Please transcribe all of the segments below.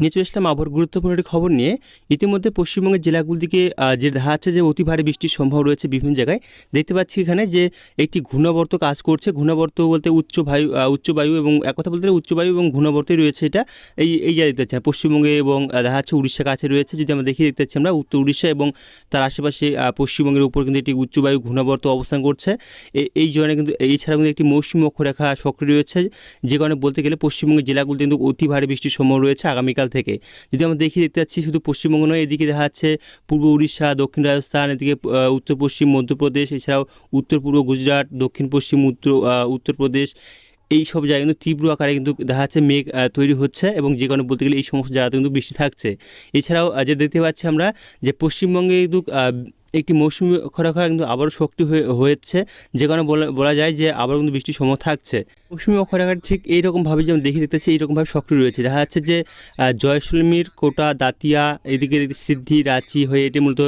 নিয়ে চলে আসলাম আবহাওয়ার গুরুত্বপূর্ণ একটি খবর নিয়ে ইতিমধ্যে পশ্চিমবঙ্গের জেলাগুলিকে যে দেখা যাচ্ছে যে অতি ভারী বৃষ্টির সম্ভব রয়েছে বিভিন্ন জায়গায়, দেখতে পাচ্ছি এখানে যে একটি ঘূর্ণাবর্ত কাজ করছে। ঘূর্ণাবর্ত বলতে উচ্চ বায়ু উচ্চ বায়ু এবং এক কথা বলতে উচ্চ বায়ু এবং ঘূর্ণাবর্তই রয়েছে এটা। এই এই জায়গায় দেখতে পাচ্ছি, পশ্চিমবঙ্গে এবং দেখা যাচ্ছে উড়িষ্যা কাছে রয়েছে। যদি আমরা দেখি, দেখতে পাচ্ছি আমরা উত্তর উড়িষ্যা এবং তার আশেপাশে পশ্চিমবঙ্গের উপর কিন্তু একটি উচ্চ বায়ু ঘূর্ণাবর্ত অবস্থান করছে। এই জন্য কিন্তু, এছাড়া কিন্তু একটি মৌসুমী অক্ষরেখা সক্রিয় রয়েছে। যে কারণে বলতে গেলে পশ্চিমবঙ্গের জেলাগুলিতে কিন্তু অতি ভারী বৃষ্টির সম্ভাবনা রয়েছে। আগামীকাল থেকে। যদি আমরা দেখি দেখতে পাচ্ছি শুধু পশ্চিমবঙ্গ নয়, এদিকে দেখা যাচ্ছে পূর্ব উড়িষ্যা, দক্ষিণ রাজস্থান, এদিকে উত্তর পশ্চিম মধ্যপ্রদেশ, এছাড়াও উত্তর পূর্ব গুজরাট, দক্ষিণ পশ্চিম উত্তর উত্তরপ্রদেশ এই সব জায়গায় কিন্তু তীব্র আকারে কিন্তু দেখা যাচ্ছে মেঘ তৈরি হচ্ছে এবং যে কারণে বলতে গেলে এই সমস্ত জায়গাতে কিন্তু বৃষ্টি থাকছে। এছাড়াও যে দেখতে পাচ্ছি আমরা যে পশ্চিমবঙ্গে কিন্তু একটি মৌসুমি অক্ষরেখা কিন্তু আবারও শক্তি হয়ে, হয়েছে। যে কারণে বলা যায় যে আবার কিন্তু বৃষ্টির সময় থাকছে। মৌসুমি অক্ষরেখাটা ঠিক এইরকমভাবে যেমন দেখি দেখতেছি এইরকমভাবে সক্রিয় রয়েছে। দেখা যাচ্ছে যে জয়সলমীর কোটা, দাতিয়া, এদিকে সিদ্ধি, রাঁচি হয়ে এটি মূলত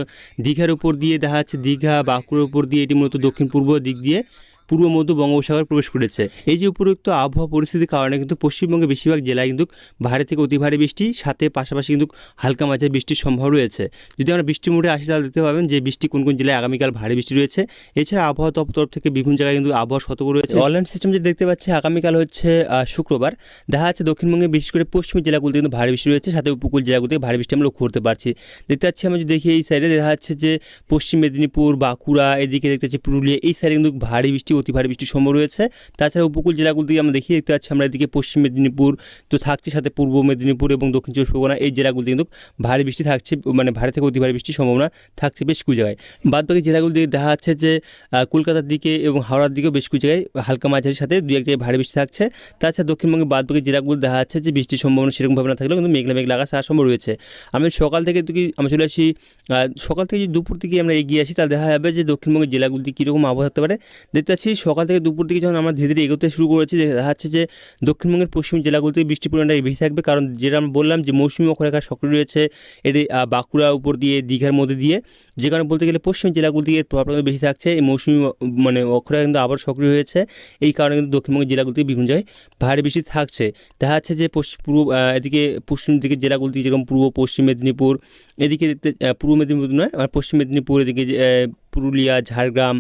দীঘার উপর দিয়ে, দেখা যাচ্ছে দীঘা, বাঁকুড়ার উপর দিয়ে এটি মূলত দক্ষিণ পূর্ব দিক দিয়ে পূর্ব মধ্য বঙ্গোপসাগর প্রবেশ করেছে। এই যে উপরোক্ত আবহাওয়া পরিস্থিতির কারণে কিন্তু পশ্চিমবঙ্গের বেশিরভাগ জেলায় কিন্তু ভারী থেকে অতি ভারী বৃষ্টি, সাথে পাশাপাশি কিন্তু হালকা মাঝারি বৃষ্টির সম্ভাবনা রয়েছে। যদি আমরা বৃষ্টি মোড়ে আসি, তাহলে দেখতে পাবেন যে বৃষ্টি কোন কোন জেলায় আগামীকাল ভারী বৃষ্টি রয়েছে। এছাড়া আবহাওয়া তরফ থেকে বিভিন্ন জায়গায় কিন্তু আবহাওয়া সতর্ক রয়েছে। অনলাইন সিস্টেম যে দেখতে পাচ্ছি, আগামীকাল হচ্ছে শুক্রবার। দেখা যাচ্ছে দক্ষিণবঙ্গে বিশেষ করে পশ্চিমী জেলাগুলিতে কিন্তু ভারী বৃষ্টি রয়েছে, সাথে উপকূল জেলাগুলিতে ভারী বৃষ্টি আমরা লক্ষ্য করতে পারছি। দেখতে পাচ্ছি আমরা যদি দেখি এই সাইডে দেখা যাচ্ছে যে পশ্চিম মেদিনীপুর, বাঁকুড়া, এদিকে দেখতে পাচ্ছি পুরুলিয়া, এই সাইডে কিন্তু ভারী বৃষ্টি অতি ভারী বৃষ্টির সম্ভব রয়েছে। তাছাড়া উপকূল জেলাগুলিতে আমরা দেখি দেখতে পাচ্ছি, আমরা এদিকে পশ্চিম মেদিনীপুর তো থাকছে, সাথে পূর্ব মেদিনীপুর এবং দক্ষিণ চব্বিশ পরগনা, এই জেলাগুলিতে কিন্তু ভারী বৃষ্টি থাকছে মানে ভারী থেকে অতি ভারী বৃষ্টির সম্ভাবনা থাকছে বেশ কিছু জায়গায়। বাদ বাকি জেলাগুলি দিকে দেখা যাচ্ছে যে কলকাতার দিকে এবং হাওড়ার দিকেও বেশ কিছু জায়গায় হালকা মাঝারির সাথে দু এক জায়গায় ভারী বৃষ্টি থাকছে। তাছাড়া দক্ষিণবঙ্গে বাদ বাকি জেলাগুলো দেখা যাচ্ছে যে, বৃষ্টির সম্ভাবনা সেরকমভাবে না থাকলেও কিন্তু মেঘলা মেঘলা আকাশ সম্ভব রয়েছে। আমি সকাল থেকে তুই আমরা চলে আসি সকাল থেকে যদি দুপুর থেকে আমরা এগিয়ে আসি, তাহলে দেখা যাবে যে, দক্ষিণবঙ্গের জেলাগুলিতে কীরকম আবহাওয়া থাকতে পারে। দেখতে পাচ্ছি সকাল থেকে দুপুর দিকে যখন আমরা ধীরে ধীরে এগোতে শুরু করেছি, দেখা যাচ্ছে যে দক্ষিণবঙ্গের পশ্চিম জেলাগুলিতে বৃষ্টির পরিমাণটা বেশি থাকবে। কারণ যেটা আমরা বললাম যে মৌসুমী অক্ষরেখা সক্রিয় রয়েছে এটি বাঁকুড়া উপর দিয়ে, দীঘার মধ্যে দিয়ে। যে কারণে বলতে গেলে পশ্চিম জেলাগুলি এর প্রভাবটা কিন্তু বেশি থাকছে। এই মৌসুমী মানে অক্ষরেখা কিন্তু আবার সক্রিয় হয়েছে। এই কারণে কিন্তু দক্ষিণবঙ্গের জেলাগুলিতে বিভিন্ন জায়গায় ভারী বৃষ্টি থাকছে। দেখা যাচ্ছে যে পশ্চিম পূর্ব এদিকে পশ্চিম দিকের জেলাগুলিতে যেরকম পূর্ব, পশ্চিম মেদিনীপুর, এদিকে পূর্ব মেদিনীপুর নয় আর পশ্চিম মেদিনীপুর, এদিকে পুরুলিয়া, ঝাড়গ্রাম,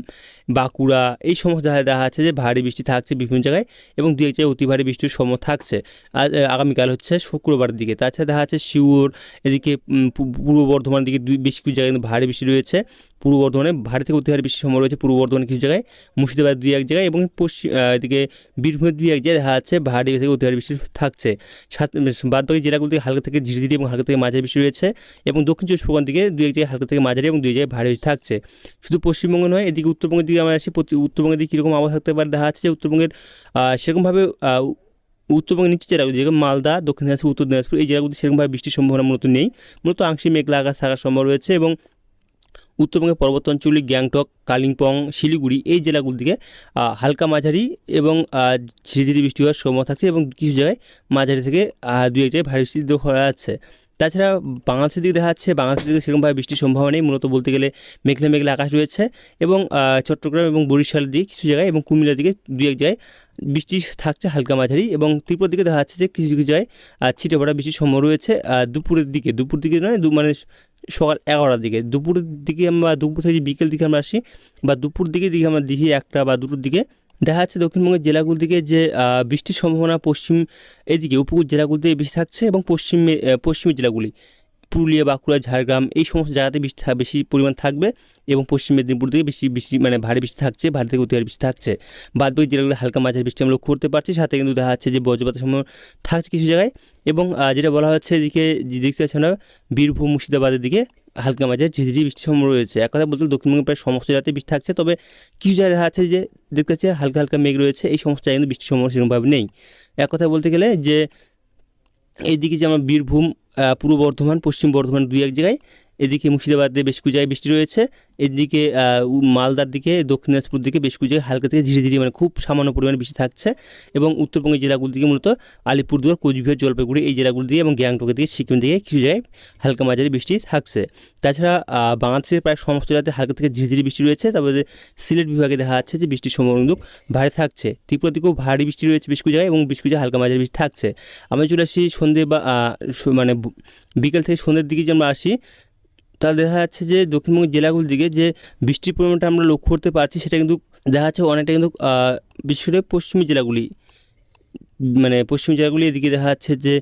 বাঁকুড়া, এই সমস্ত জায়গায় দেখা যাচ্ছে যে ভারী বৃষ্টি থাকছে বিভিন্ন জায়গায় এবং দু এক জায়গায় অতি ভারী বৃষ্টির সম্ভব থাকছে। আর আগামীকাল হচ্ছে শুক্রবার দিকে। তাছাড়া দেখা যাচ্ছে শিউর এদিকে পূর্ব বর্ধমান দিকে দুই, বেশ কিছু জায়গায় কিন্তু ভারী বৃষ্টি রয়েছে। পূর্ব বর্ধমানে ভারী থেকে অতি ভারী বৃষ্টির সম্ভব রয়েছে। পূর্ব বর্ধমানে কিছু জায়গায় মুর্শিদাবাদ দুই, এক জায়গায় এবং পশ্চিম এদিকে বীরভূমের দুই, এক জায়গায় দেখা যাচ্ছে ভারী থেকে অতি ভারী বৃষ্টি থাকছে। সাত বাদ বাকি জেলাগুলিতে হালকা থেকে ধীরে এবং হালকা থেকে মাঝারি বৃষ্টি রয়েছে এবং দক্ষিণ চব্বিশ পরগনা দিকে দুই, এক জায়গায় হালকা থেকে মাঝারি এবং দুই জায়গায় ভারী থাকছে। শুধু পশ্চিমবঙ্গ নয়, এদিকে উত্তরবঙ্গের দিকে আমরা আসি উত্তরবঙ্গের দিকে কীরকম আবহাওয়া থাকতে পারে দেখা যাচ্ছে যে উত্তরবঙ্গের সেরকমভাবে উত্তরবঙ্গের নিচে জেলাগুলি যেরকম মালদা, দক্ষিণ দিনাজপুর, উত্তর দিনাজপুর, এই জেলাগুলিতে সেরকমভাবে বৃষ্টির সম্ভাবনা মূলত নেই। মূলত আংশিক মেঘলা আকাশ থাকার সম্ভব রয়েছে এবং উত্তরবঙ্গের পর্বতাঞ্চলিক গ্যাংটক, কালিম্পং, শিলিগুড়ি, এই জেলাগুলি দিকে হালকা মাঝারি এবং ধীরে বৃষ্টি হওয়ার সম্ভাবনা থাকছে এবং কিছু জায়গায় মাঝারি থেকে দুই এক জায়গায় ভারী বৃষ্টি হওয়া যাচ্ছে। তাছাড়া বাংলাদেশের দিকে দেখা যাচ্ছে বাংলাদেশের দিকে সেরকমভাবে বৃষ্টির সম্ভাবনা নেই। মূলত বলতে গেলে মেঘলা মেঘলা আকাশ রয়েছে এবং চট্টগ্রাম এবং বরিশালের দিকে কিছু জায়গায় এবং কুমিল্লার দিকে দু এক জায়গায় বৃষ্টি থাকছে হালকা মাঝারি এবং ত্রিপুরার দিকে দেখা যাচ্ছে যে কিছু কিছু জায়গায় ছিটে পড়া বৃষ্টির সম্ভব রয়েছে। দুপুরের দিকে, দুপুর দিকে নয়, দু মানে সকাল এগারোটার দিকে। দুপুরের দিকে আমরা, দুপুর থেকে বিকেল দিকে আমরা আসি বা দুপুর দিকে দিকে আমরা দেখি একটা বা দুটোর দিকে দেখা যাচ্ছে দক্ষিণবঙ্গের জেলাগুলি দিকে যে বৃষ্টির সম্ভাবনা পশ্চিম এদিকে, উপকূল জেলাগুলিতে বেশি থাকছে এবং পশ্চিম পশ্চিমী জেলাগুলি। পুরুলিয়া, বাঁকুড়া, ঝাড়গ্রাম এই সমস্ত জায়গাতে বৃষ্টি বেশি পরিমাণ থাকবে এবং পশ্চিম মেদিনীপুর থেকে বেশি বৃষ্টি মানে ভারী বৃষ্টি থাকছে, ভারী থেকে অতি ভারী বৃষ্টি থাকছে। বাদ বাকি জেলাগুলো হালকা মাঝারি বৃষ্টি আমরা লক্ষ্য করতে পারছি, সাথে কিন্তু দেখা যাচ্ছে যে বজ্রপাতের সম্ভাবনা থাকছে কিছু জায়গায় এবং যেটা বলা হচ্ছে এদিকে দেখতে পাচ্ছি আমরা বীরভূম, মুর্শিদাবাদের দিকে হালকা মাঝারি ঝিঝিরি বৃষ্টির সম্ভাবনা রয়েছে। এক কথা বলতে গেলে দক্ষিণবঙ্গের প্রায় সমস্ত জায়গাতে বৃষ্টি থাকছে, তবে কিছু জায়গায় দেখা যাচ্ছে যে দেখতে পাচ্ছি হালকা হালকা মেঘ রয়েছে, এই সমস্ত জায়গায় কিন্তু বৃষ্টির সম্ভাবনা সেরকমভাবে নেই। এক কথা বলতে গেলে যে এইদিকে যে আমার বীরভূম পূর্ব বর্ধমান পশ্চিম বর্ধমান দুই এক জায়গায় এদিকে মুর্শিদাবাদে বেশ কিছু জায়গায় বৃষ্টি রয়েছে। এদিকে মালদার দিকে, দক্ষিণ দিনাজপুর দিকে বেশ কিছু জায়গায় হালকা থেকে ধীরে ধীরে মানে খুব সামান্য পরিমাণে বৃষ্টি থাকছে এবং উত্তরবঙ্গের জেলাগুলো দিকে মূলত আলিপুরদুয়ার, কোচবিহার, জলপাইগুড়ি এই জেলাগুলি দিকে এবং গ্যাংটকের দিকে সিকিম দিকে কিছু জায়গায় হালকা মাঝারি বৃষ্টি থাকছে। তাছাড়া বাংলাদেশের প্রায় সমস্ত জেলাতে হালকা থেকে ঝিরিঝিরি বৃষ্টি রয়েছে। তারপরে সিলেট বিভাগে দেখা যাচ্ছে যে বৃষ্টির সম্ভাবনা কিন্তু ভারী থাকছে। ত্রিপুরা দিকেও ভারী বৃষ্টি রয়েছে বেশ কিছু জায়গায় এবং বেশ কিছু হালকা মাঝারি বৃষ্টি থাকছে। আমরা চলে আসি সন্ধ্যে বা মানে বিকেল থেকে সন্ধ্যের দিকে যে আমরা আসি তাহলে দেখা যাচ্ছে যে দক্ষিণবঙ্গের জেলাগুলির দিকে যে বৃষ্টির পরিমাণটা আমরা লক্ষ্য করতে পারছি, সেটা কিন্তু দেখা যাচ্ছে অনেকটা কিন্তু বিশেষ করে পশ্চিমী জেলাগুলি মানে পশ্চিম জেলাগুলি এদিকে দেখা যাচ্ছে যে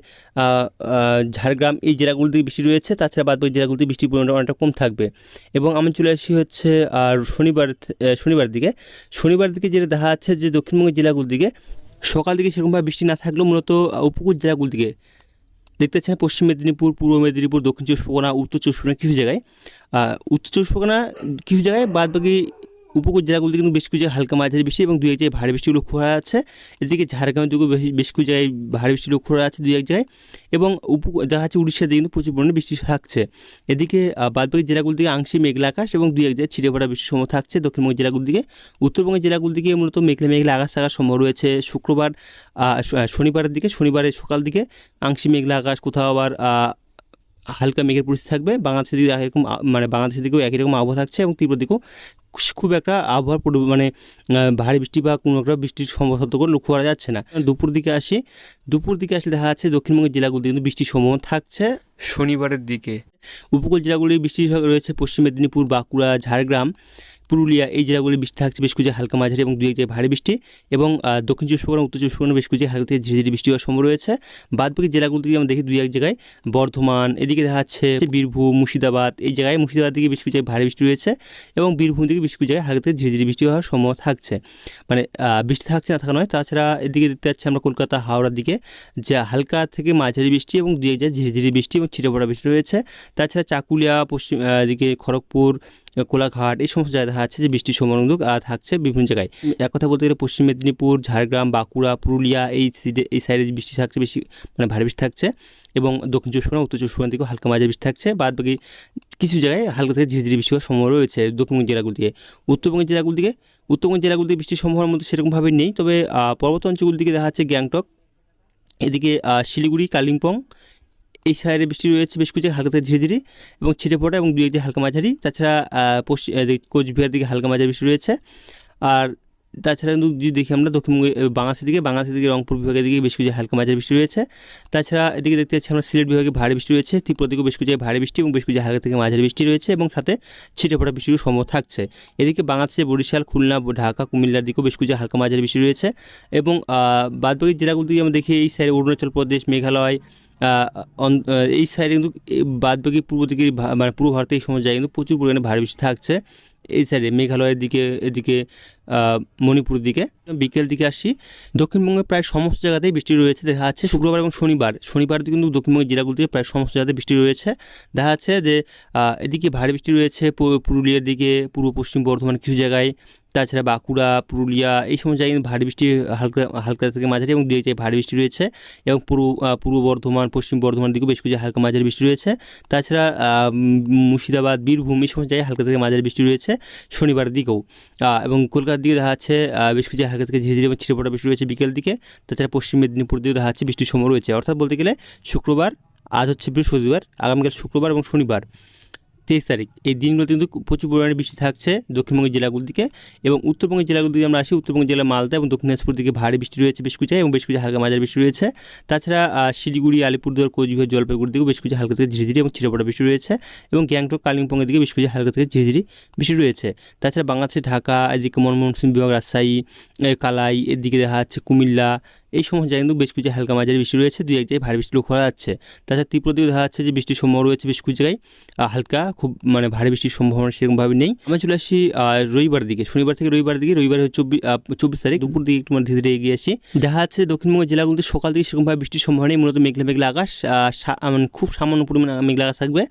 ঝাড়গ্রাম এই জেলাগুলিতে বৃষ্টি রয়েছে, তাছাড়া বাদ বাকি জেলাগুলিতে বৃষ্টির পরিমাণটা অনেকটা কম থাকবে। এবং আমি চলে আসি হচ্ছে আর শনিবার শনিবার দিকে। শনিবার দিকে যেটা দেখা যাচ্ছে যে দক্ষিণবঙ্গের জেলাগুলির দিকে সকাল দিকে সেরকমভাবে বৃষ্টি না থাকলেও মূলত উপকূল জেলাগুলির দিকে দেখতে চাই পশ্চিম মেদিনীপুর, পূর্ব মেদিনীপুর, দক্ষিণ চব্বিশ পরগনা, উত্তর চব্বিশ পরগনা, কিছু জায়গায়। উত্তর চব্বিশ পরগনা, কিছু জায়গায় বাদ বাকি উপকূল জেলাগুলিতে কিন্তু বেশ কিছু জায়গায় হালকা মাঝারি বৃষ্টি এবং দুই এক জায়গায় ভারী বৃষ্টি লক্ষ্য করা যাচ্ছে এদিকে ঝাড়গ্রামের দিকেও বেশি কিছু জায়গায় ভারী বৃষ্টি লক্ষ্য করা যাচ্ছে দুই এক জায়গায় এবং উপকূল, দেখা যাচ্ছে উড়িষ্যার দিকে কিন্তু প্রচুর পরিমাণে বৃষ্টি থাকছে। এদিকে বাদবাকি জেলাগুলি দিকে আংশিক মেঘলা আকাশ এবং দুই এক জায়গায় ছিটে পড়া বৃষ্টির সময় থাকছে। দক্ষিণবঙ্গের জেলাগুলির দিকে, উত্তরবঙ্গের জেলাগুলি দিকে মূলত মেঘলা মেঘলা আকাশ থাকার সম্ভব রয়েছে। শুক্রবার শনিবারের দিকে, শনিবারের সকাল দিকে আংশিক মেঘলা আকাশ, কোথাও আবার হালকা মেঘের পরিস্থিতি থাকবে। বাংলাদেশের দিকে একই রকম মানে বাংলাদেশের দিকেও একই রকম আবহাওয়া থাকছে এবং তীব্র দিকেও খুব একটা আবহাওয়ার মানে ভারী বৃষ্টি বা কোনো একটা বৃষ্টির সম্ভাবনা করে লক্ষ্য করা যাচ্ছে না। দুপুর দিকে আসি। দুপুর দিকে আসলে দেখা যাচ্ছে দক্ষিণবঙ্গের জেলাগুলিতে কিন্তু বৃষ্টির সম্ভাবনা থাকছে। শনিবারের দিকে। উপকূল জেলাগুলির বৃষ্টি রয়েছে পশ্চিম মেদিনীপুর বাঁকুড়া ঝাড়গ্রাম। পুরুলিয়া এই জেলাগুলি বৃষ্টি থাকছে বেশ কিছু হালকা মাঝারি এবং দুই এক জায়গায় ভারী বৃষ্টি এবং দক্ষিণ চব্বিশ পরগনা উত্তর চব্বিশ পরগনা বেশ কিছু হালকা থেকে ধীরে ধীরে বৃষ্টি হওয়ার সম্ভব রয়েছে। বাদ বাকি জেলাগুলি থেকে আমরা দেখি দুই এক জায়গায় বর্ধমান এদিকে দেখা যাচ্ছে বীরভূম মুর্শিদাবাদ এই জায়গায় মুর্শিদাবাদ থেকে বেশ কিছু জায়গায় ভারী বৃষ্টি রয়েছে এবং বীরভূম থেকে বেশ কিছু জায়গায় হালকা থেকে ধীরে ধীরে বৃষ্টি হওয়ার সম্ভাবনা থাকছে। মানে বৃষ্টি থাকছে না থাকা নয় তাছাড়া এদিকে দেখতে পাচ্ছি আমরা কলকাতা হাওড়ার দিকে যা হালকা থেকে মাঝারি বৃষ্টি এবং দুই এক জায়গায় ধীরে ধীরে বৃষ্টি এবং ছিটে বৃষ্টি রয়েছে। তাছাড়া চাকুলিয়া পশ্চিম আহ, দিকে খড়গপুর কোলাঘাট, এই সমস্ত জায়গায় দেখা যাচ্ছে যে বৃষ্টির সম্ভাবনা থাকছে বিভিন্ন জায়গায়। এক কথা বলতে গেলে পশ্চিম মেদিনীপুর, ঝাড়গ্রাম, বাঁকুড়া, পুরুলিয়া, এই সাইডে এই সাইডে বৃষ্টি থাকছে বেশি মানে ভারী বৃষ্টি থাকছে এবং দক্ষিণ চব্বিশ পরগনা, উত্তর চব্বিশ পরগনা দিকেও হালকা মাঝারি বৃষ্টি থাকছে। বাদ বাকি কিছু জায়গায় হালকা থেকে ধীরে ধীরে বৃষ্টি হওয়ার সম্ভাবনা রয়েছে দক্ষিণবঙ্গের জেলাগুলি দিকে উত্তরবঙ্গের জেলাগুলি দিকে উত্তরবঙ্গের জেলাগুলি দিকে বৃষ্টির সম্ভাবনার মধ্যে সেরকমভাবে নেই, তবে পর্বত অঞ্চলগুলির দিকে দেখা যাচ্ছে গ্যাংটক, এদিকে শিলিগুড়ি, কালিম্পং এই সাইডে বৃষ্টি রয়েছে বেশ কিছু হালকা ধীরে ধীরে এবং ছিটে পড়া এবং দু একটি হালকা মাঝারি। তাছাড়া পশ্চিম কোচবিহার দিকে হালকা মাঝারি বৃষ্টি রয়েছে। আর তাছাড়া কিন্তু যদি দেখি আমরা দক্ষিণবঙ্গে বাংলাদেশের দিকে বাংলাদেশের দিকে, রংপুর বিভাগের দিকে বেশ কিছু হালকা মাঝারি বৃষ্টি রয়েছে। তাছাড়া এদিকে দেখতে পাচ্ছি আমরা সিলেট বিভাগে ভারী বৃষ্টি রয়েছে, ত্রিপুরা দিকেও বেশ কিছু ভারী বৃষ্টি এবং বেশ কিছু হালকা থেকে মাঝারি বৃষ্টি রয়েছে এবং সাথে ছিটে পড়া বৃষ্টির সম্ভব থাকছে। এদিকে বাংলাদেশে বরিশাল, খুলনা, ঢাকা, কুমিল্লার দিকেও বেশ কিছু হালকা মাঝারি বৃষ্টি রয়েছে এবং বাদবাকি জেলাগুলো দিকে আমরা দেখি, এই সাইডে অরুণাচল প্রদেশ, মেঘালয় এই সাইডে কিন্তু বাদবাকি পূর্ব দিকে মানে পূর্ব ভারতে এই সময় জায়গায় কিন্তু প্রচুর পরিমাণে ভারী বৃষ্টি থাকছে। এই সাইডে মেঘালয়ের দিকে, এদিকে মণিপুর দিকে। বিকেল দিকে আসি। দক্ষিণবঙ্গে প্রায় সমস্ত জায়গাতেই বৃষ্টি রয়েছে। দেখা যাচ্ছে শুক্রবার এবং শনিবার। শনিবার কিন্তু দক্ষিণবঙ্গের জেলাগুলিতে প্রায় সমস্ত জায়গাতে বৃষ্টি রয়েছে। দেখা যাচ্ছে যে এদিকে ভারী বৃষ্টি রয়েছে পুরুলিয়ার দিকে, পূর্ব পশ্চিম বর্ধমান কিছু জায়গায়। তাছাড়া বাঁকুড়া, পুরুলিয়া এই সমস্ত জায়গায় ভারী বৃষ্টি হালকা হালকা থেকে মাঝারি এবং দুই জায়গায় ভারী বৃষ্টি রয়েছে এবং পূর্ব পূর্ব বর্ধমান, পশ্চিম বর্ধমান দিকেও বেশ কিছু হালকা মাঝারি বৃষ্টি রয়েছে। তাছাড়া মুর্শিদাবাদ, বীরভূম এই সমস্ত জায়গায় হালকা থেকে মাঝারি বৃষ্টি রয়েছে শনিবার দিকেও। এবং কলকাতার দিকে দেখা যাচ্ছে বেশ কিছু হালকা থেকে ঝিঝিরি এবং ছিটে পড়া বৃষ্টি রয়েছে বিকেল দিকে। তাছাড়া পশ্চিম মেদিনীপুর দিকেও দেখা যাচ্ছে বৃষ্টির সময় রয়েছে। অর্থাৎ বলতে গেলে শুক্রবার, আজ হচ্ছে বৃহস্পতিবার, আগামীকাল শুক্রবার এবং শনিবার। তেইশ তারিখ। এই দিনগুলোতে কিন্তু প্রচুর পরিমাণে বৃষ্টি থাকছে দক্ষিণবঙ্গের জেলাগুলোর দিকে এবং উত্তরবঙ্গের জেলাগুলো দিকে আমরা আসি। উত্তরবঙ্গের জেলা মালদা এবং দক্ষিণ দিনাজপুর দিকে ভারী বৃষ্টি রয়েছে বেশ কিছু এবং বেশ কিছু হালকা মাঝারি বৃষ্টি রয়েছে। তাছাড়া শিলিগুড়ি, আলিপুরদুয়ার, কোচবিহার জলপাইগুড়ি দিকেও বেশ কিছু হালকা থেকে ঝিরিঝিরি এবং ছিটেপড়া বৃষ্টি রয়েছে এবং গ্যাংটক, কালিম্পংয়ের দিকে বেশ কিছু হালকা থেকে ঝিরিঝিরি বৃষ্টি রয়েছে। তাছাড়া বাংলাদেশে ঢাকা, এদিকে মনমোহন সিং, বিভাগ রাজশাহী কালাই, এদিকে দেখা যাচ্ছে কুমিল্লা এই জায়গায় কিন্তু বেশ কিছু হালকা মাঝারি বৃষ্টি রয়েছে, দুই এক জায়গায় ভারী বৃষ্টি লক্ষ্য করা যাচ্ছে। তাছাড়া ত্রিপুরা দিকেও দেখা যাচ্ছে যে বৃষ্টির সম্ভাবনা রয়েছে বেশ কিছু জায়গায় হালকা খুব মানে ভারী বৃষ্টির সম্ভাবনা সেরকমভাবে নেই। আমরা চলে আসি রবিবার দিকে, শনিবার থেকে রবিবার দিকে, রবিবার চব্বিশ চব্বিশ তারিখ, দুপুর দিকে একটু মানে ধীরে ধীরে এগিয়ে আসি। দেখা যাচ্ছে দক্ষিণবঙ্গের জেলাগুলোতে সকাল থেকে সেরকমভাবে বৃষ্টির সম্ভাবনা নেই, মূলত মেঘলা মেঘলা আকাশ মানে খুব সামান্য পরিমাণে মেঘলা আকাশ থাকবে।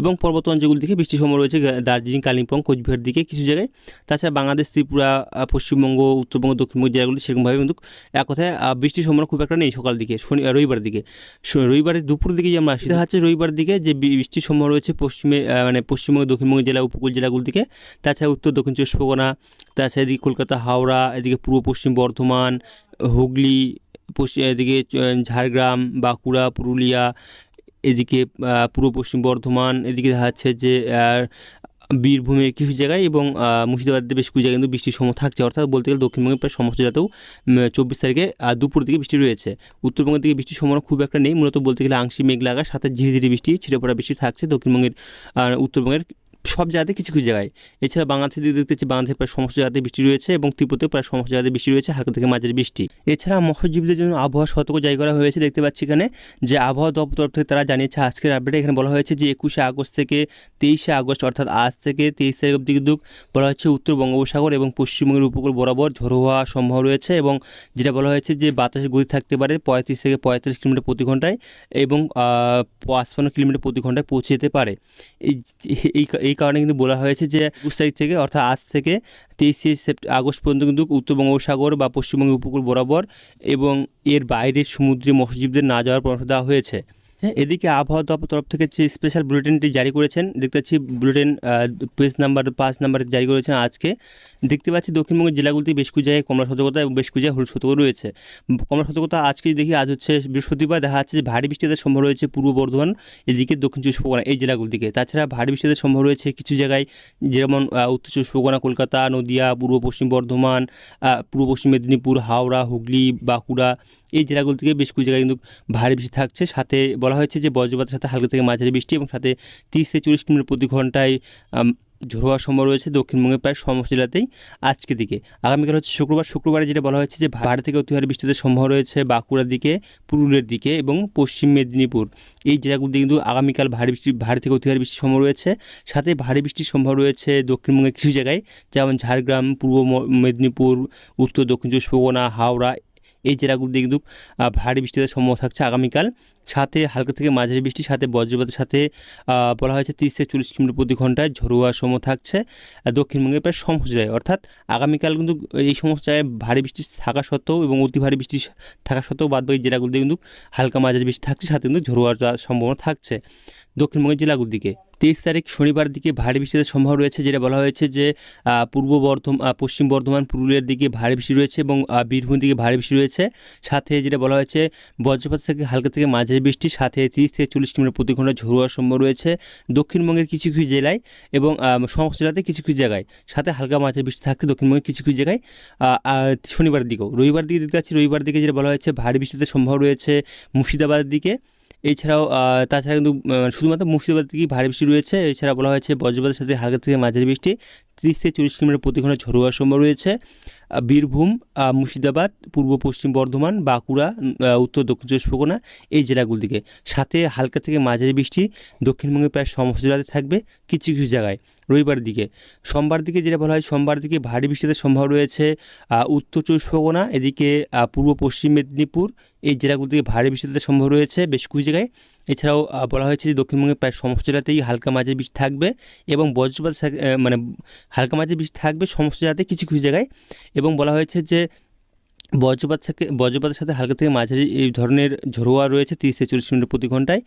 এবং পর্বত অঞ্চলগুলি থেকে বৃষ্টির সম্ভাবনা রয়েছে দার্জিলিং, কালিম্পং, কোচবিহার দিকে কিছু জায়গায়। তাছাড়া বাংলাদেশ, ত্রিপুরা পশ্চিমবঙ্গ, উত্তরবঙ্গ, দক্ষিণবঙ্গ জেলাগুলি সেরকমভাবে কিন্তু এক কথায় বৃষ্টির সম্ভাবনা খুব একটা নেই সকাল দিকে, শনি রবিবার দিকে। রবিবারের দুপুর দিকে যে আমরা আসি দেখা যাচ্ছে রবিবার দিকে যে বৃষ্টির সম্ভাবনা রয়েছে পশ্চিমে মানে পশ্চিমবঙ্গ, দক্ষিণবঙ্গ জেলা, উপকূল জেলাগুলো দিকে। তাছাড়া উত্তর, দক্ষিণ চব্বিশ পরগনা, তাছাড়া এদিকে কলকাতা, হাওড়া, এদিকে পূর্ব পশ্চিম বর্ধমান, হুগলি পশ্চিম এদিকে ঝাড়গ্রাম, বাঁকুড়া, পুরুলিয়া, এদিকে পূর্ব পশ্চিম বর্ধমান, এদিকে দেখা যাচ্ছে যে আহ, বীরভূমের কিছু জায়গায় এবং মুর্শিদাবাদে বেশ কিছু জায়গায় কিন্তু বৃষ্টির সময় থাকছে। অর্থাৎ বলতে গেলে দক্ষিণবঙ্গের প্রায় সমস্ত জেলাতেও চব্বিশ তারিখে দুপুর দিকে বৃষ্টি রয়েছে। উত্তরবঙ্গের দিকে বৃষ্টির সম্ভাবনা খুব একটা নেই। মূলত বলতে গেলে আংশিক মেঘ লাগা সাথে ধীরে ঝিরি বৃষ্টি ছিঁড়ে পড়া বৃষ্টি থাকছে। দক্ষিণবঙ্গের উত্তরবঙ্গের সব জায়গাতে কিছু কিছু জায়গায়। এছাড়া বাংলাদেশের দিকে দেখতে পাচ্ছি বাংলাদেশের প্রায় সমস্ত জায়গাতে বৃষ্টি রয়েছে এবং ত্রিপুরাতেও প্রায় সমস্ত জায়গাতে বৃষ্টি রয়েছে, হালকা থেকে মাঝারি বৃষ্টি। এছাড়া মৎস্যজীবীদের জন্য আবহাওয়া সতর্ক জারি করা হয়েছে, দেখতে পাচ্ছি এখানে যে আবহাওয়া দপ্তর থেকে তারা জানিয়েছে, আজকের আপডেটে এখানে বলা হয়েছে যে একুশে আগস্ট থেকে তেইশে আগস্ট, অর্থাৎ আজ থেকে তেইশ তারিখ অবধি কিন্তু বলা হচ্ছে উত্তর বঙ্গোপসাগর এবং পশ্চিমবঙ্গের উপকূল বরাবর ঝড়ো হওয়া সম্ভব রয়েছে এবং যেটা বলা হয়েছে যে বাতাসের গতি থাকতে পারে পঁয়ত্রিশ থেকে পঁয়তাল্লিশ কিলোমিটার প্রতি ঘন্টায় এবং পাঁচপান্ন কিলোমিটার প্রতি ঘন্টায় পৌঁছে যেতে পারে। এই কারণে কিন্তু বলা হয়েছে যে একুশ তারিখ থেকে অর্থাৎ আজ থেকে তেইশে আগস্ট পর্যন্ত কিন্তু উত্তর বঙ্গোপসাগর বা পশ্চিমবঙ্গের উপকূল বরাবর এবং এর বাইরের সমুদ্রে মৎস্যজীবীদের না যাওয়ার পরামর্শ দেওয়া হয়েছে। হ্যাঁ এদিকে আবহাওয়া দপ্তর তরফ থেকে যে স্পেশাল বুলেটিনটি জারি করেছেন, দেখতে পাচ্ছি বুলেটিন পেজ নাম্বার পাঁচ নাম্বার জারি করেছেন আজকে। দেখতে পাচ্ছি দক্ষিণবঙ্গের জেলাগুলিতে বেশ কিছু জায়গায় কমলা সতর্কতা এবং বেশ কিছু জায়গায় হলুদ সতর্কতা রয়েছে। কমলা সতর্কতা আজকে দেখি, আজ হচ্ছে বৃহস্পতিবার দেখা যাচ্ছে যে ভারী বৃষ্টিতে সম্ভব রয়েছে পূর্ব বর্ধমান, এদিকে দক্ষিণ চব্বিশ পরগনা, এই জেলাগুলির দিকে তাছাড়া ভারী বৃষ্টিতে সম্ভব রয়েছে কিছু জায়গায়, যেমন উত্তর চব্বিশ পরগনা, কলকাতা, নদিয়া, পূর্ব পশ্চিম বর্ধমান পূর্ব পশ্চিম মেদিনীপুর, হাওড়া, হুগলি, বাঁকুড়া, এই জেলাগুলো থেকে বেশ কিছু জায়গায় কিন্তু ভারী বৃষ্টি থাকছে। সাথে বলা হয়েছে যে বজ্রপাতের সাথে হালকা থেকে মাঝারি বৃষ্টি এবং সাথে তিরিশ থেকে চল্লিশ কিলোমিটার প্রতি ঘন্টায় ঝোড়ো হওয়ার সম্ভব রয়েছে। দক্ষিণবঙ্গের প্রায় সমস্ত জেলাতেই আজকে দিকে। আগামীকাল হচ্ছে শুক্রবার। শুক্রবারে যেটা বলা হয়েছে যে ভারত থেকে অতি ভারী বৃষ্টিতে সম্ভব রয়েছে বাঁকুড়ার দিকে, পুরুলিয়ার দিকে এবং পশ্চিম মেদিনীপুর। এই জেলাগুলিতে কিন্তু আগামীকাল ভারী বৃষ্টি, ভারী থেকে অতি ভারী বৃষ্টির সম্ভব রয়েছে। সাথে ভারী বৃষ্টির সম্ভব রয়েছে দক্ষিণবঙ্গের কিছু জায়গায়, যেমন ঝাড়গ্রাম, পূর্ব মেদিনীপুর, উত্তর দক্ষিণ চব্বিশ পরগনা, হাওড়া এই জেলাগুলিতে কিন্তু ভারী বৃষ্টিতে সম্ভব থাকছে আগামীকাল। সাথে হালকা থেকে মাঝারি বৃষ্টির সাথে বজ্রপাতের সাথে বলা হয়েছে তিরিশ থেকে চল্লিশ কিলোমিটার প্রতি ঘন্টায় ঝোড়ো হওয়ার সম্ভব থাকছে। আহ, দক্ষিণবঙ্গের প্রায় সমস্ত জায়গায় অর্থাৎ আগামীকাল কিন্তু এই সমস্ত জায়গায় ভারী বৃষ্টি থাকা সত্ত্বেও এবং অতি ভারী বৃষ্টি থাকা সত্ত্বেও বাদবাকি জেলাগুলিতে কিন্তু হালকা মাঝারি বৃষ্টি থাকছে সাথে কিন্তু ঝোড়ো হওয়ার সম্ভাবনা থাকছে। দক্ষিণবঙ্গের জেলাগুলির দিকে। তেইশ তারিখ শনিবার দিকে ভারী বৃষ্টির সম্ভব রয়েছে, যেটা বলা হয়েছে যে পূর্ব বর্ধমান পশ্চিম বর্ধমান, পুরুলিয়ার দিকে ভারী বৃষ্টি রয়েছে এবং বীরভূম দিকে ভারী বৃষ্টি রয়েছে। সাথে যেটা বলা হয়েছে, বজ্রপাত থেকে হালকা থেকে মাঝারি বৃষ্টি, সাথে তিরিশ থেকে চল্লিশ কিলোমিটার প্রতি ঘণ্টা ঝোড়ো হওয়ার সম্ভব রয়েছে দক্ষিণবঙ্গের কিছু কিছু জেলায় এবং সমস্ত জেলাতে কিছু কিছু জায়গায়। সাথে হালকা মাঝারি বৃষ্টি থাকছে দক্ষিণবঙ্গের কিছু কিছু জায়গায় শনিবার দিকেও। রবিবার দিকে দেখতে পাচ্ছি, রবিবার দিকে যেটা বলা হয়েছে, ভারী বৃষ্টিতে সম্ভব রয়েছে মুর্শিদাবাদের দিকে। এছাড়াও তাছাড়া কিন্তু শুধুমাত্র মুর্শিদাবাদ থেকেই ভারী বৃষ্টি রয়েছে। এছাড়া বলা হয়েছে, বজ্রপাতের সাথে হালকা থেকে মাঝারি বৃষ্টি, তিরিশ থেকে চল্লিশ কিলোমিটার প্রতি ঘণ্টা ঝোড়ো হওয়ার সম্ভব রয়েছে। বীরভূম মুর্শিদাবাদ, পূর্ব পশ্চিম বর্ধমান, বাঁকুড়া উত্তর দক্ষিণ চব্বিশ পরগনা, এই জেলাগুলো দিকে। সাথে হালকা থেকে মাঝারি বৃষ্টি দক্ষিণবঙ্গের প্রায় সমস্ত জেলাতে থাকবে কিছু কিছু জায়গায়। রবিবার দিকে, সোমবার দিকে যেটা বলা হয়, সোমবার দিকে ভারী বৃষ্টিতে সম্ভব রয়েছে উত্তর চব্বিশ পরগনা, এদিকে পূর্ব পশ্চিম মেদিনীপুর, এই জেলাগুলো থেকে ভারী বৃষ্টিতে সম্ভব রয়েছে বেশ কিছু জায়গায়। এছাড়াও বলা হয়েছে যে দক্ষিণবঙ্গের প্রায় সমস্ত জেলাতেই হালকা মাঝে বৃষ্টি থাকবে এবং বজ্রপাত মানে হালকা মাঝে বৃষ্টি থাকবে সমস্ত জেলাতে কিছু কিছু জায়গায় এবং বলা হয়েছে যে বজ্রপাত থেকে, বজ্রপাতের সাথে হালকা থেকে মাঝারি এই ধরনের ঝোড়োয়া রয়েছে, তিরিশ থেকে চল্লিশ কিলোমিটার প্রতি ঘন্টায়।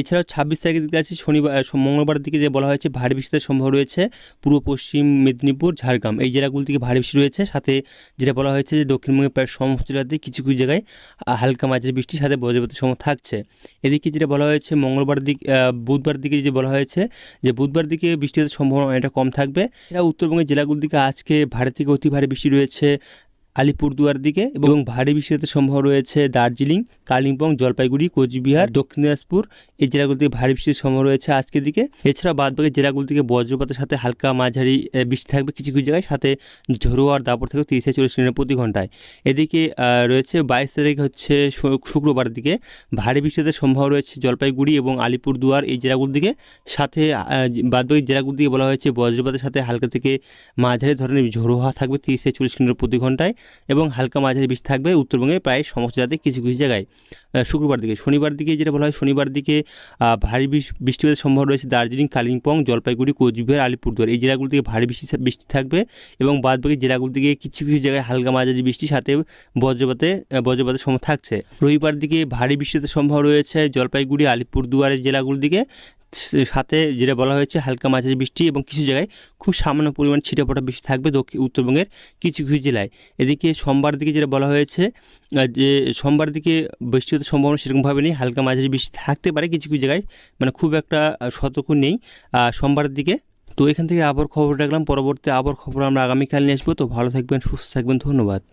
এছাড়াও ছাব্বিশ তারিখের দিকে আছে, শনিবার মঙ্গলবার দিকে যে বলা হয়েছে, ভারী বৃষ্টির সম্ভব রয়েছে, পূর্ব, পশ্চিম মেদিনীপুর, ঝাড়গ্রাম। এই জেলাগুলো থেকে ভারী বৃষ্টি রয়েছে? সাথে যেটা বলা হয়েছে যে দক্ষিণবঙ্গের প্রায় সমস্ত জেলাতে কিছু কিছু জায়গায় হালকা মাঝারি বৃষ্টির সাথে বজ্রপাতের সম্ভব থাকছে। এদিকে যেটা বলা হয়েছে, মঙ্গলবার দিক বুধবার দিকে যে বলা হয়েছে, যে বুধবার দিকে বৃষ্টির সম্ভাবনা অনেকটা কম থাকবে। এরা উত্তরবঙ্গের জেলাগুলোর দিকে আজকে ভারী থেকে অতি ভারী বৃষ্টি রয়েছে আলিপুরদুয়ার দিকে এবং ভারী বৃষ্টিতে সম্ভব রয়েছে দার্জিলিং, কালিম্পং, জলপাইগুড়ি, কোচবিহার দক্ষিণ দিনাজপুর এই জেলাগুলো থেকে ভারী বৃষ্টির সম্ভব রয়েছে আজকের দিকে। এছাড়া বাদবাকি জেলাগুলো থেকে বজ্রপাতের সাথে হালকা মাঝারি বৃষ্টি থাকবে কিছু কিছু জায়গায়, সাথে ঝোড়ো আর দাপড় থাকবে তিরিশ চল্লিশ কিলোমিটার প্রতি ঘন্টায়। এদিকে রয়েছে বাইশ তারিখ হচ্ছে শুক্রবার দিকে ভারী বৃষ্টিতে সম্ভব রয়েছে জলপাইগুড়ি এবং আলিপুরদুয়ার এই জেলাগুলোর দিকে। সাথে বাদবাকি জেলাগুলোর দিকে বলা হয়েছে বজ্রপাতের সাথে হালকা থেকে মাঝারি ধরনের ঝোড়ো থাকবে তিরিশ চল্লিশ কিলোমিটার প্রতি ঘন্টায়। এবং হালকা মাঝারি বৃষ্টি থাকবে। উত্তরবঙ্গে প্রায় সমস্ত জায়গাতে কিছু কিছু জায়গায় শুক্রবার দিকে। শনিবার দিকে যেটা বলা হয়, শনিবার দিকে ভারী বৃষ- বৃষ্টিপাতের সম্ভাবনা রয়েছে দার্জিলিং, কালিম্পং, জলপাইগুড়ি, কোচবিহার, আলিপুরদুয়ার। এই জেলাগুলো থেকে ভারী বৃষ্টি বৃষ্টি থাকবে এবং বাদবাকি জেলাগুলো থেকে কিছু কিছু জায়গায় হালকা মাঝারি বৃষ্টির সাথে বজ্রপাতে বজ্রপাতের সম্ভব থাকছে। রবিবার দিকে ভারী বৃষ্টিতে সম্ভব রয়েছে জলপাইগুড়ি, আলিপুরদুয়ারের জেলাগুলোর দিকে। সাথে যেটা বলা হয়েছে হালকা মাঝারি বৃষ্টি এবং কিছু জায়গায় খুব সামান্য পরিমাণ ছিটেফোঁটা বৃষ্টি থাকবে দক্ষিণ উত্তরবঙ্গের কিছু কিছু জেলায়। এদিকে সোমবার দিকে যেটা বলা হয়েছে যে সোমবার দিকে বৃষ্টি হতে সম্ভাবনা সেরকমভাবে নেই হালকা মাঝারি বৃষ্টি থাকতে পারে কিছু কিছু জায়গায় মানে খুব একটা সতর্ক নেই। আহ, সোমবারের দিকে তো এখান থেকে আবার খবর রাখলাম পরবর্তী আবার খবর আমরা আগামীকাল নিয়ে আসব। তো ভালো থাকবেন সুস্থ থাকবেন ধন্যবাদ।